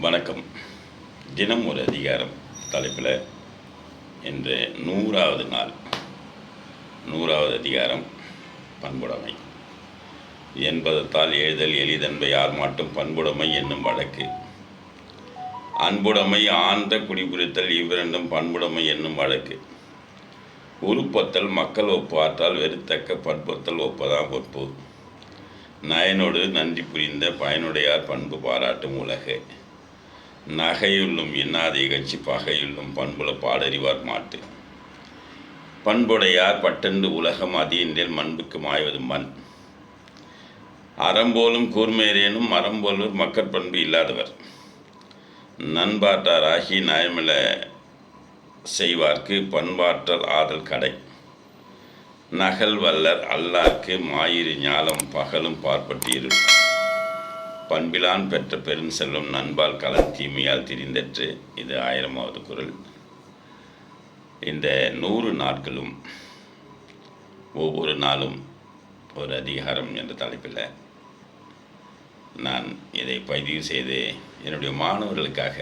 வணக்கம். தினம் ஒரு அதிகாரம் தலைப்பில் இன்று நூறாவது நாள். நூறாவது அதிகாரம் பண்புடைமை. என்பதத்தால் எழுதல் எளிதன்பை யார் மாட்டும் பண்புடைமை என்னும் வழக்கு. அன்புடைமை ஆழ்ந்த குடிபுரித்தல் இவ்விரண்டும் பண்புடைமை என்னும் வழக்கு. உருப்பத்தல் மக்கள் ஒப்பாற்றால் வெறுத்தக்க பண்பொத்தல் ஒப்பதாம் ஒப்பு நயனோடு நன்றி புரிந்த பயனுடையார் பண்பு பாராட்டும் உலகு. நகையுள்ளும் இன்னாதை கட்சி பகையுள்ளும் பண்புல பாடறிவார் மாட்டு. பண்புடையார் பட்டென்று உலகம் அதியன்றில் மண்புக்கு மாய்வது மண். அறம்போலும் கூர்மையரேனும் மரம்போலூர் மக்கற்பண்பு இல்லாதவர். நண்பாட்டார் ஆகி நயமில செய்வார்க்கு பண்பாற்றல் ஆதல் கடை. நகல் வல்லர் அல்லார்க்கு மாயிறு ஞாலம் பகலும் பார்ப்பட்டீரு பண்பிலான் பெற்ற பெரும் செல்வம் நண்பால் கலன் தீமையால் திரிந்தற்று. இது ஆயிரமாவது குரல். இந்த நூறு நாட்களும் ஒவ்வொரு நாளும் ஒரு அதிகாரம் என்ற தலைப்பில் நான் இதை பதிவு செய்து என்னுடைய மாணவர்களுக்காக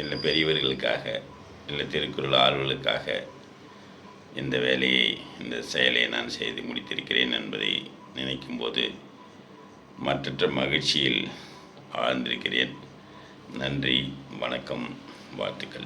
இல்லை பெரியவர்களுக்காக இல்லை திருக்குறள் ஆர்வலுக்காக இந்த வேலையை இந்த செயலை நான் செய்து முடித்திருக்கிறேன் என்பதை நினைக்கும்போது மற்றற்ற மகிழ்ச்சியில் ஆழ்ந்திருக்கிறேன். நன்றி வணக்கம் வாழ்த்துக்கள்.